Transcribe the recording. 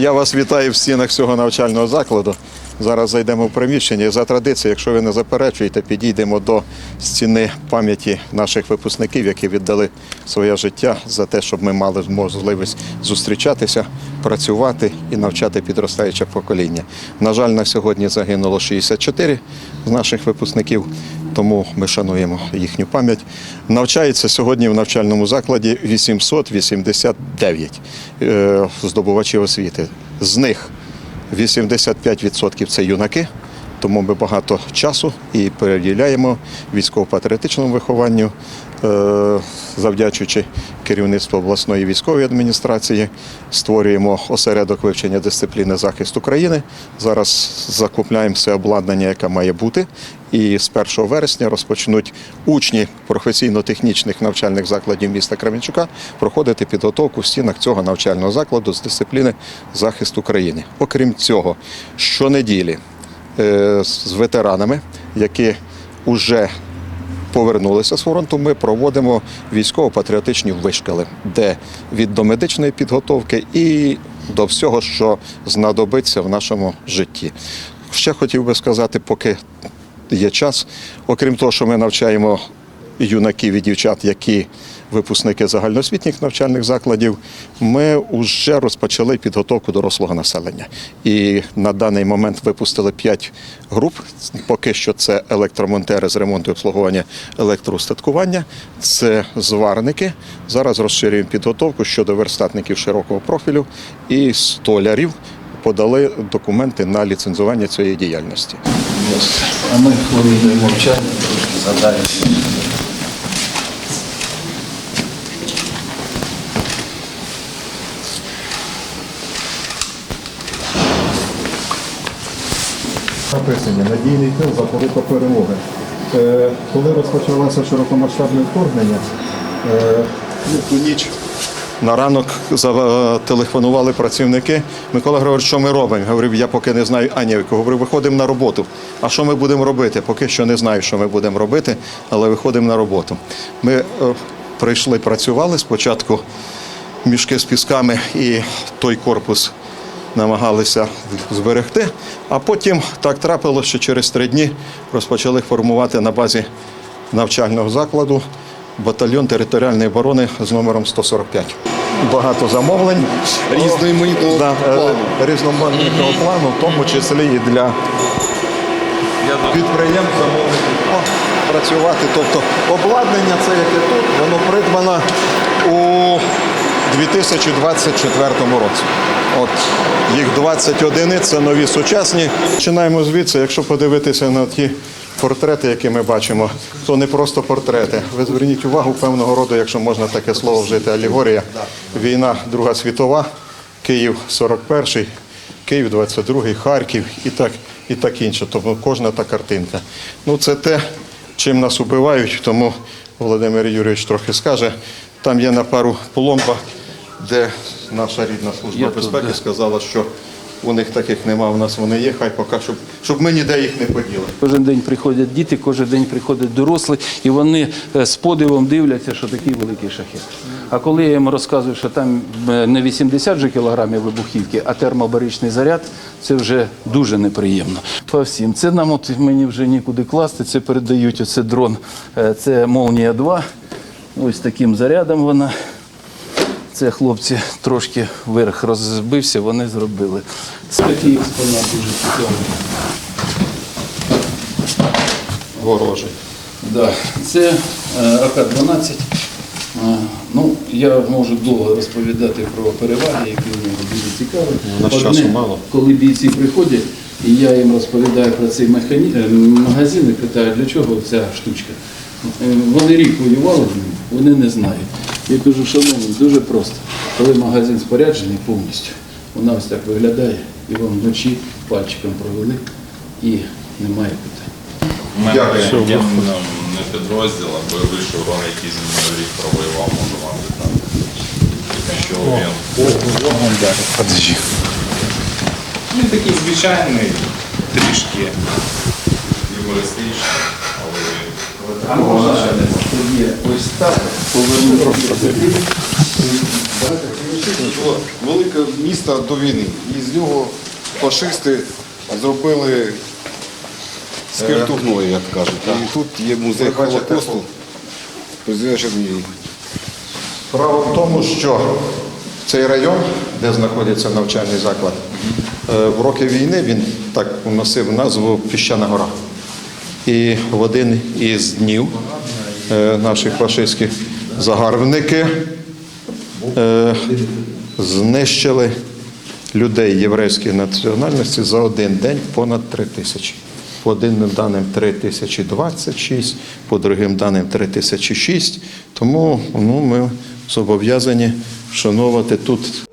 Я вас вітаю в стінах цього навчального закладу. Зараз зайдемо в приміщення. За традицією, якщо ви не заперечуєте, підійдемо до стіни пам'яті наших випускників, які віддали своє життя за те, щоб ми мали можливість зустрічатися, працювати і навчати підростаюче покоління. На жаль, на сьогодні загинуло 64 з наших випускників, тому ми шануємо їхню пам'ять. Навчається сьогодні в навчальному закладі 889 е, здобувачів освіти. З них 85% це юнаки, тому ми багато часу і переділяємо військово-патріотичному вихованню, завдячуючи керівництву обласної військової адміністрації, створюємо осередок вивчення дисципліни захист України. Зараз закупляємо все обладнання, яке має бути. І з 1 вересня розпочнуть учні професійно-технічних навчальних закладів міста Кременчука проходити підготовку в стінах цього навчального закладу з дисципліни захист України. Окрім цього, щонеділі е, з ветеранами, які вже повернулися з фронту, ми проводимо військово-патріотичні вишкали, де від домедичної підготовки і до всього, що знадобиться в нашому житті. Ще хотів би сказати, поки є час, окрім того, що ми навчаємо юнаків і дівчат, які випускники загальноосвітніх навчальних закладів, ми вже розпочали підготовку дорослого населення. І на даний момент випустили 5 груп. Поки що це електромонтери з ремонту і обслуговування електроустаткування, це зварники. Зараз розширюємо підготовку щодо верстатників широкого профілю і столярів. Подали документи на ліцензування цієї діяльності. А ми хвилиною мовчання трошки Написання надійний тил запорука перемоги. Е, коли розпочалося широкомасштабне вторгнення, е, ну, ту ніч на ранок зателефонували працівники. Микола Григорович, що ми робимо? Говорив, я поки не знаю Анівку. Говорив, виходимо на роботу. А що ми будемо робити? Поки що не знаю, що ми будемо робити, але виходимо на роботу. Ми е, прийшли, працювали спочатку мішки з пісками і той корпус намагалися зберегти. А потім так трапилося, що через три дні розпочали формувати на базі навчального закладу батальйон територіальної оборони з номером 145. Багато замовлень Різноманітного да, е, плану. різноманітного плану, в тому числі і для підприємств замовників працювати. Тобто обладнання це яке тут, воно придбано у 2024 році. От їх 20 одиниць, це нові сучасні. Починаємо звідси, якщо подивитися на ті портрети, які ми бачимо, то не просто портрети. Ви зверніть увагу певного роду, якщо можна таке слово вжити, алегорія. Війна Друга світова, Київ 41-й, Київ 22-й, Харків і так, і так інше. Тобто кожна та картинка. Ну це те, чим нас убивають, тому Володимир Юрійович трохи скаже. Там є на пару пломбах, де наша рідна служба Я тут, безпеки да. сказала, що у них таких нема, у нас вони є, хай поки, щоб, щоб ми ніде їх не поділи. Кожен день приходять діти, кожен день приходять дорослі, і вони е, з подивом дивляться, що такий великий шахет. А коли я їм розказую, що там е, не 80 же кілограмів вибухівки, а термобаричний заряд, це вже дуже неприємно. По всім. Це нам от мені вже нікуди класти. Це передають оце дрон. е, Це Молнія 2. Ось таким зарядом вона. Це хлопці трошки вверх розбився, вони зробили. Це такий експонат дуже цікавий. Ворожий. Да, це е, АК-12. Е, Ну, я можу довго розповідати про переваги, які в нього дуже цікаві. У часу мало. Коли бійці приходять, і я їм розповідаю про цей механі... е, магазин і питаю, для чого ця штучка. Вони рік воювали, вони не знають. Я кажу, шановні, дуже просто. Коли магазин споряджений повністю, вона ось так виглядає, і вам вночі пальчиком провели, і немає питань. У мене Дякую. є ну, не підрозділ, а бойовий шеврон, який зі мною рік провоював, можу вам віддати. Що він. Він такий звичайний, трішки юмористичний, А можна ще ось так повернути. Було велике місто до війни. І з нього фашисти зробили скиртугнули, як кажуть. І тут є музей Холокосту. Справа в тому, що цей район, де знаходиться навчальний заклад, е, в роки війни він так носив назву Піщана гора. І в один із днів е, наші фашистські загарбники е, знищили людей єврейської національності за один день понад три тисячі. По одним даним 3026, по другим даним 3006. Тому ну, ми зобов'язані вшановувати тут